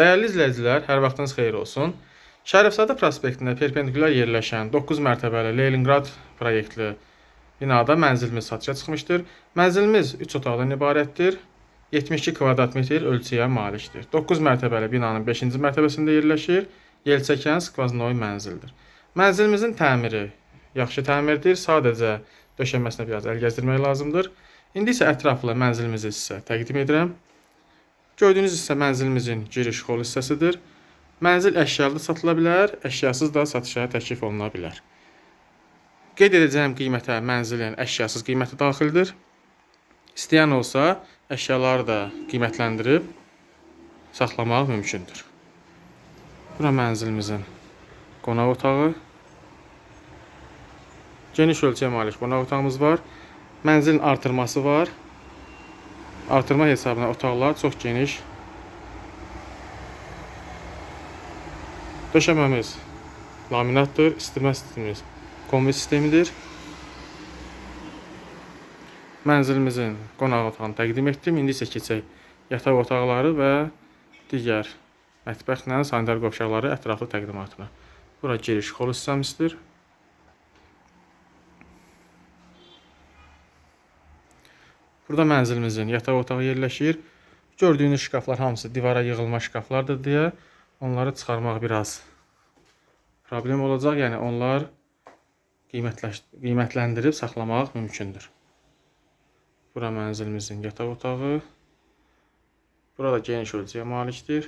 Dəyərli izləyicilər, hər vaxtınız xeyir olsun. Şərifzadə prospektində perpendikulyar yerləşən 9 mərtəbəli Leningrad proyektli binada mənzilimiz satışa çıxmışdır. Mənzilimiz 3 otaqdan ibarətdir. 72 kvadrat metr ölçüyə malikdir. 9 mərtəbəli binanın 5-ci mərtəbəsində yerləşir. Yelçəkən skvaznoy mənzildir. Mənzilimizin təmiri yaxşı təmirdir. Sadəcə döşəməsinə biraz əl gəzdirmək lazımdır. İndi isə ətraflı mənzilimizi sizə təqdim edirəm. Gördüyünüz hissə mənzilimizin giriş xol hissəsidir. Mənzil əşyalı satıla bilər, əşyasız da satışa təklif oluna bilər. Qeyd edəcəyim qiymətə mənzilin əşyasız qiyməti daxildir. İstəyən olsa əşyaları da qiymətləndirib saxlamaq mümkündür. Bura mənzilimizin qonaq otağı. Geniş ölçüyə malik qonaq otağımız var. Mənzilin artırması var. Artırma hesabına otaqlar çox geniş. Döşəməmiz laminatdır, isitmə sistemimiz kombi sistemidir. Mənzilimizin qonaq otağını təqdim etdim. İndi isə keçək yataq otaqları və digər mətbəxlə sanitar qovşaqları ətraflı təqdimatına. Bura giriş xol hissəmizdir. Burada mənzilimizin yataq otağı yerləşir. Gördüyünüz şkaflar hamısı divara yığılma şkaflardır deyə onları çıxarmaq biraz problem olacaq. Yəni onlar qiymətləndirib saxlamaq mümkündür. Bura mənzilimizin yataq otağı. Burada geniş ölçüyə malikdir.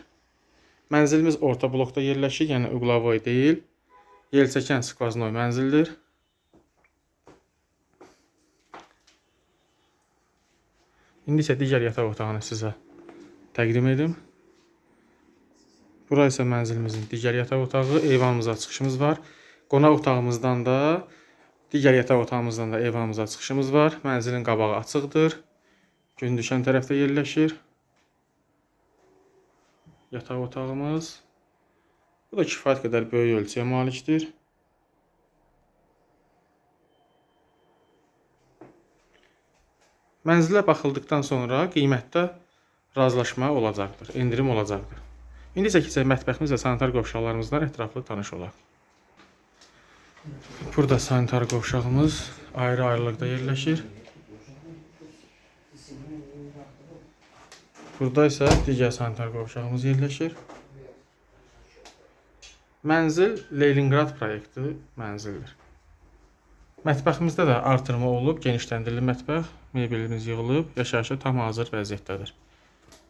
Mənzilimiz orta blokda yerləşir, yəni uqlavoy deyil. Yelçəkən skvaznoy mənzildir. İndi isə digər yataq otağını sizə təqdim edim. Bura isə mənzilimizin digər yataq otağı, eyvanımıza çıxışımız var. Qonaq otağımızdan da, digər yataq otağımızdan da eyvanımıza çıxışımız var. Mənzilin qabağı açıqdır. Gün düşən tərəfdə yerləşir. Yataq otağımız. Bu da kifayət qədər böyük ölçüyə malikdir. Mənzilə baxıldıqdan sonra qiymətdə razılaşma olacaqdır, endirim olacaqdır. İndi isə keçək mətbəximiz və sanitar qovşaqlarımızdan ətraflı tanış olaq. Burada sanitar qovşağımız ayrı-ayrılıqda yerləşir. Burada isə digər sanitar qovşağımız yerləşir. Mənzil Leningrad proyekti mənzildir. Mətbəximizdə də artırma olub, genişləndirilib mətbəx, mebelimiz yığılıb, yaşayışa tam hazır vəziyyətdədir.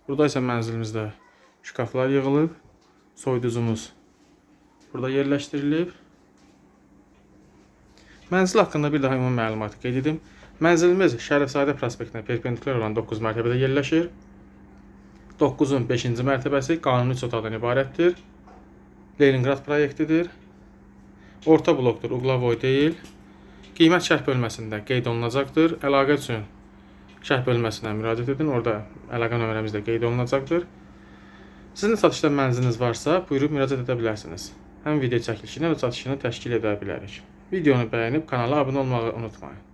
Burada isə mənzilimizdə şkaflar yığılıb, soyuducumuz burada yerləşdirilib. Mənzil haqqında bir daha ümumi məlumat qeyd edim. Mənzilimiz Şərifzadə prospektinə perpendikulyar olan 9 mərtəbədə yerləşir. 9-un 5-ci mərtəbəsi qanuni 3 otaqdan ibarətdir. Leningrad proyektidir. Orta blokdur, uqlavoy deyil. Qiymət şərh bölməsində qeyd olunacaqdır. Əlaqə üçün şərh bölməsinə müraciət edin. Orada əlaqə nömrəmiz də qeyd olunacaqdır. Sizin satışda mənziliniz varsa, buyurub müraciət edə bilərsiniz. Həm video çəkilişini, də satışını təşkil edə bilərik. Videonu bəyənib kanala abunə olmağı unutmayın.